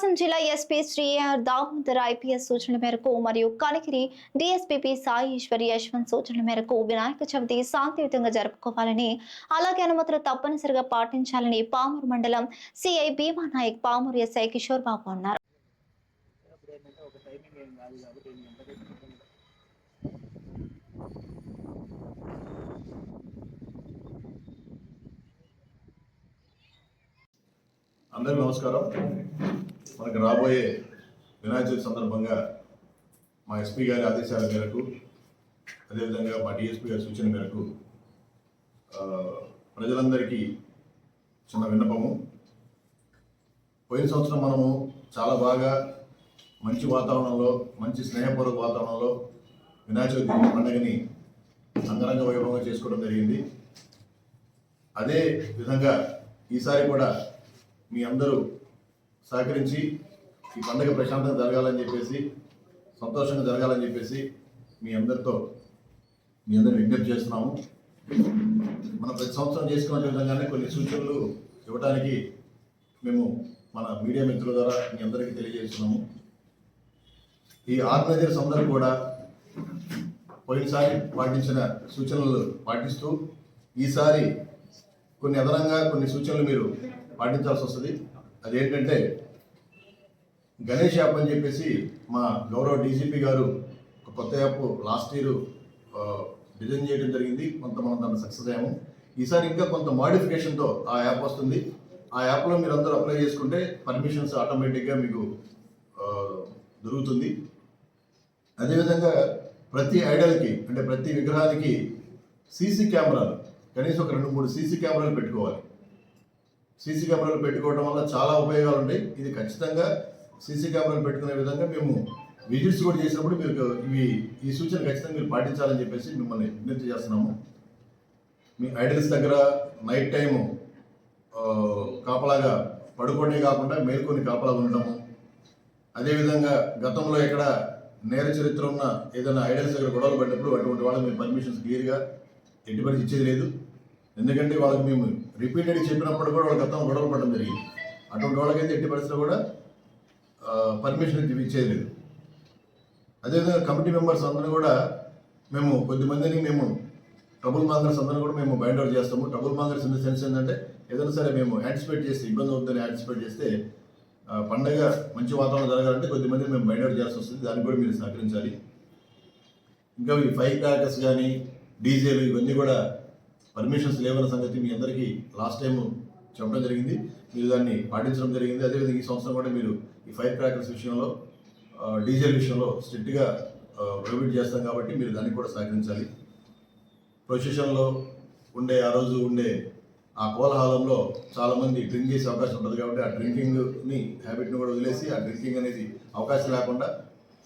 ప్రకాశం జిల్లా SP Shri R Damodar IPS సూచనల మేరకు మరియు కనిగిరి డిఎస్పీపీ సాయి ఈశ్వరి యశ్వంత్ సూచనల మేరకు వినాయక చవితి శాంతియుతంగా జరుపుకోవాలని అలాగే అనుమతులు తప్పనిసరిగా పాటించాలని పామూరు మండలం సిఐ భీమా నాయక్ పామూరు ఎస్ఐ కిషోర్ బాబు అన్నారు. అందరికీ నమస్కారం. మనకు రాబోయే వినాయక చవితి సందర్భంగా మా ఎస్పీ గారి ఆదేశాల మేరకు అదేవిధంగా మా డిఎస్పీ గారి సూచన మేరకు ప్రజలందరికీ చిన్న విన్నపము. పోయిన సంవత్సరం మనము చాలా బాగా మంచి వాతావరణంలో మంచి స్నేహపూర్వక వాతావరణంలో వినాయక చవితి పండుగని అంగరంగ వైభవంగా చేసుకోవడం జరిగింది. అదే విధంగా ఈసారి కూడా మీ అందరూ సహకరించి ఈ పండుగ ప్రశాంతంగా జరగాలని చెప్పేసి సంతోషంగా జరగాలని చెప్పేసి మీ అందరితో మీ అందరిని విజ్ఞప్తి చేస్తున్నాము. మనం ప్రతి సంవత్సరం చేసుకునే విధంగానే కొన్ని సూచనలు ఇవ్వడానికి మేము మన మీడియా మిత్రుల ద్వారా మీ అందరికీ తెలియజేస్తున్నాము. ఈ ఆర్గనైజర్స్ అందరూ కూడా పోయినసారి పాటించిన సూచనలు పాటిస్తూ ఈసారి కొన్ని అదనంగా కొన్ని సూచనలు మీరు పాటించాల్సి వస్తుంది. అదేంటంటే గణేష్ యాప్ అని చెప్పేసి మా గౌరవ డీజీపీ గారు ఒక కొత్త యాప్ లాస్ట్ ఇయర్ డిజైన్ చేయడం జరిగింది. కొంత మనం దాన్ని సక్సెస్ అయ్యాము. ఈసారి ఇంకా కొంత మాడిఫికేషన్తో ఆ యాప్ వస్తుంది. ఆ యాప్లో మీరు అందరూ అప్లై చేసుకుంటే పర్మిషన్స్ ఆటోమేటిక్గా మీకు దొరుకుతుంది. అదేవిధంగా ప్రతి ఐడల్కి అంటే ప్రతి విగ్రహానికి సీసీ కెమెరాలు కనీసం ఒక రెండు మూడు సీసీ కెమెరాలు పెట్టుకోవాలి. సీసీ కెమెరాలు పెట్టుకోవడం వల్ల చాలా ఉపయోగాలు ఉంటాయి ఇది ఖచ్చితంగా సీసీ కెమెరాలు పెట్టుకునే విధంగా మేము విజిట్స్ కూడా చేసినప్పుడు మీరు ఇవి ఈ సూచన ఖచ్చితంగా మీరు పాటించాలని చెప్పేసి మిమ్మల్ని విజ్ఞప్తి చేస్తున్నాము. మీ ఐడల్స్ దగ్గర నైట్ టైము కాపలాగా పడుకోవడమే కాకుండా మేల్కొని కాపలాగా ఉండటము. అదేవిధంగా గతంలో ఎక్కడ నేర చరిత్ర ఉన్న ఏదైనా ఐడల్స్ దగ్గర గొడవలు పడ్డప్పుడు అటువంటి వాళ్ళకి మీ పర్మిషన్స్ క్లియర్గా ఎటువంటి ఇచ్చేది లేదు. ఎందుకంటే వాళ్ళకి మేము రిపీటెడ్ చెప్పినప్పుడు కూడా వాళ్ళ గతం గొడవలు పడడం జరిగింది. అటువంటి వాళ్ళకైతే ఎట్టి పరిస్థితిలో కూడా పర్మిషన్ ఇచ్చేది లేదు అదేవిధంగా కమిటీ మెంబర్స్ అందరూ కూడా మేము కొద్దిమందిని మేము ట్రబుల్ మాంగర్స్ అందరూ కూడా మేము బైండ్ అవుట్ చేస్తాము. Trouble mongers in the sense ఏంటంటే ఏదైనా సరే మేము యాంటిసిపేట్ చేస్తే ఇబ్బంది అవుతుందని యాంటిసిపేట్ చేస్తే పండగ మంచి వాతావరణం జరగాలంటే కొద్దిమంది మేము బైండ్ అవుట్ చేయాల్సి వస్తుంది. దానికి కూడా మీరు సహకరించాలి. ఇంకా ఈ ఫైవ్ క్రాకర్స్ కానీ డీజేలు ఇవన్నీ కూడా పర్మిషన్స్ లేవన్న సంగతి మీ అందరికీ లాస్ట్ టైం చెప్పడం జరిగింది. మీరు దాన్ని పాటించడం జరిగింది. అదేవిధంగా ఈ సంవత్సరం కూడా మీరు ఈ ఫైర్ క్రాకర్స్ విషయంలో డీజిల్ విషయంలో స్ట్రిక్ట్గా ప్రొహిబిట్ చేస్తాం కాబట్టి మీరు దానికి కూడా సహకరించాలి. ప్రొసెషన్లో ఉండే ఆ రోజు ఉండే ఆ కోలాహలంలో చాలామంది డ్రింక్ చేసే అవకాశం ఉంటుంది కాబట్టి ఆ డ్రింకింగ్ని హ్యాబిట్ని కూడా వదిలేసి ఆ డ్రింకింగ్ అనేది అవకాశం లేకుండా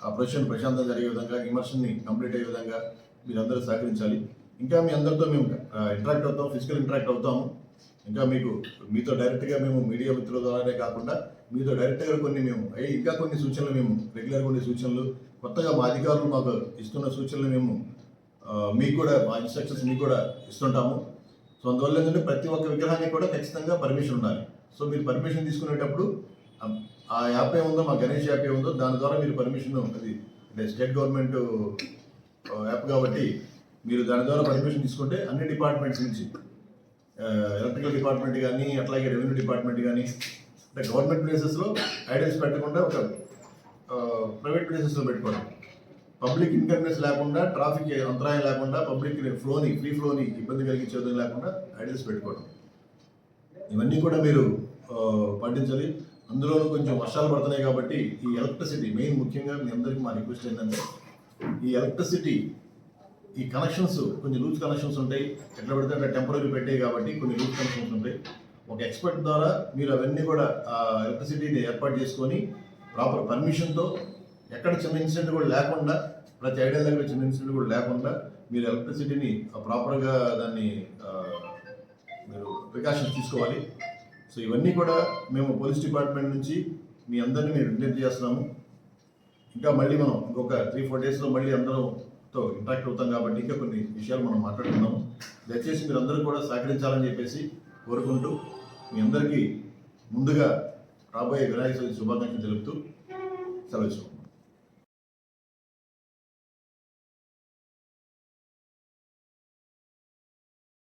ఆ ప్రొసెషన్ ప్రశాంతం జరిగే విధంగా ఇమర్షన్ని కంప్లీట్ అయ్యే విధంగా మీరందరూ సహకరించాలి. ఇంకా మీ అందరితో మేము ఇంటరాక్ట్ అవుతాం ఫిజికల్ ఇంటరాక్ట్ అవుతాము. ఇంకా మీకు మీతో డైరెక్ట్గా మేము మీడియా మిత్రుల ద్వారానే కాకుండా మీతో డైరెక్ట్గా కొన్ని మేము ఇంకా కొన్ని సూచనలు మేము రెగ్యులర్గా ఉండే సూచనలు కొత్తగా మా అధికారులు మాకు ఇస్తున్న సూచనలు మేము మీకు కూడా మా ఇన్స్ట్రక్షన్స్ మీకు కూడా ఇస్తుంటాము. సో అందువల్ల ఏంటంటే ప్రతి ఒక్క విగ్రహానికి కూడా ఖచ్చితంగా పర్మిషన్ ఉండాలి. సో మీరు పర్మిషన్ తీసుకునేటప్పుడు ఆ- ఆ యాప్ ఏముందో మా గణేష్ యాప్ ఏముందో దాని ద్వారా మీరు పర్మిషన్ అది అంటే స్టేట్ గవర్నమెంట్ యాప్ కాబట్టి మీరు దాని ద్వారా పర్మిషన్ తీసుకుంటే అన్ని డిపార్ట్మెంట్స్ నుంచి ఎలక్ట్రికల్ డిపార్ట్మెంట్ కానీ అట్లాగే రెవెన్యూ డిపార్ట్మెంట్ కానీ అంటే గవర్నమెంట్ ప్లేసెస్లో ఐడల్స్ పెట్టకుండా ఒక ప్రైవేట్ ప్లేసెస్లో పెట్టుకోవడం. పబ్లిక్ ఇన్కన్వీనియన్స్ లేకుండా ట్రాఫిక్ అంతరాయం లేకుండా పబ్లిక్ ఫ్లోని ఫ్రీ ఫ్లోని ఇబ్బంది కలిగించే విధంగా లేకుండా ఐడల్స్ పెట్టుకోవడం. ఇవన్నీ కూడా మీరు పాటించాలి. అందులో కొంచెం వర్షాలు పడుతున్నాయి కాబట్టి ఈ ఎలక్ట్రిసిటీ మెయిన్ ముఖ్యంగా మీ అందరికీ మా రిక్వెస్ట్ ఏంటంటే ఈ ఎలక్ట్రిసిటీ ఈ కనెక్షన్స్ కొన్ని లూజ్ కనెక్షన్స్ ఉంటాయి. ఎట్లా పడితే అట్లా టెంపరీ పెట్టాయి కాబట్టి కొన్ని లూజ్ కనెక్షన్స్ ఉంటాయి. ఒక ఎక్స్పర్ట్ ద్వారా మీరు అవన్నీ కూడా ఎలక్ట్రిసిటీని ఏర్పాటు చేసుకొని ప్రాపర్ పర్మిషన్తో ఎక్కడ చిన్న ఇన్సిడెంట్ కూడా లేకుండా ప్రతి ఐడియా దగ్గర చిన్న ఇన్సిడెంట్ కూడా లేకుండా మీరు ఎలక్ట్రిసిటీని ప్రాపర్గా దాన్ని మీరు ప్రికాషన్స్ తీసుకోవాలి. సో ఇవన్నీ కూడా మేము పోలీస్ డిపార్ట్మెంట్ నుంచి మీ అందరినీ మేము విజ్ఞప్తి చేస్తున్నాము. ఇంకా మళ్ళీ మనం ఇంకొక త్రీ ఫోర్ డేస్లో మళ్ళీ తో ఇంటరాక్ట్ అవుతాం కాబట్టి ఇంకా కొన్ని విషయాలు మనం మాట్లాడుకుందాము దయచేసి మీరు అందరూ కూడా సహకరించాలని చెప్పేసి కోరుకుంటూ మీ అందరికీ ముందుగా రాబోయే వినాయక చవితి శుభాకాంక్షలు తెలుపుతూ సెలవు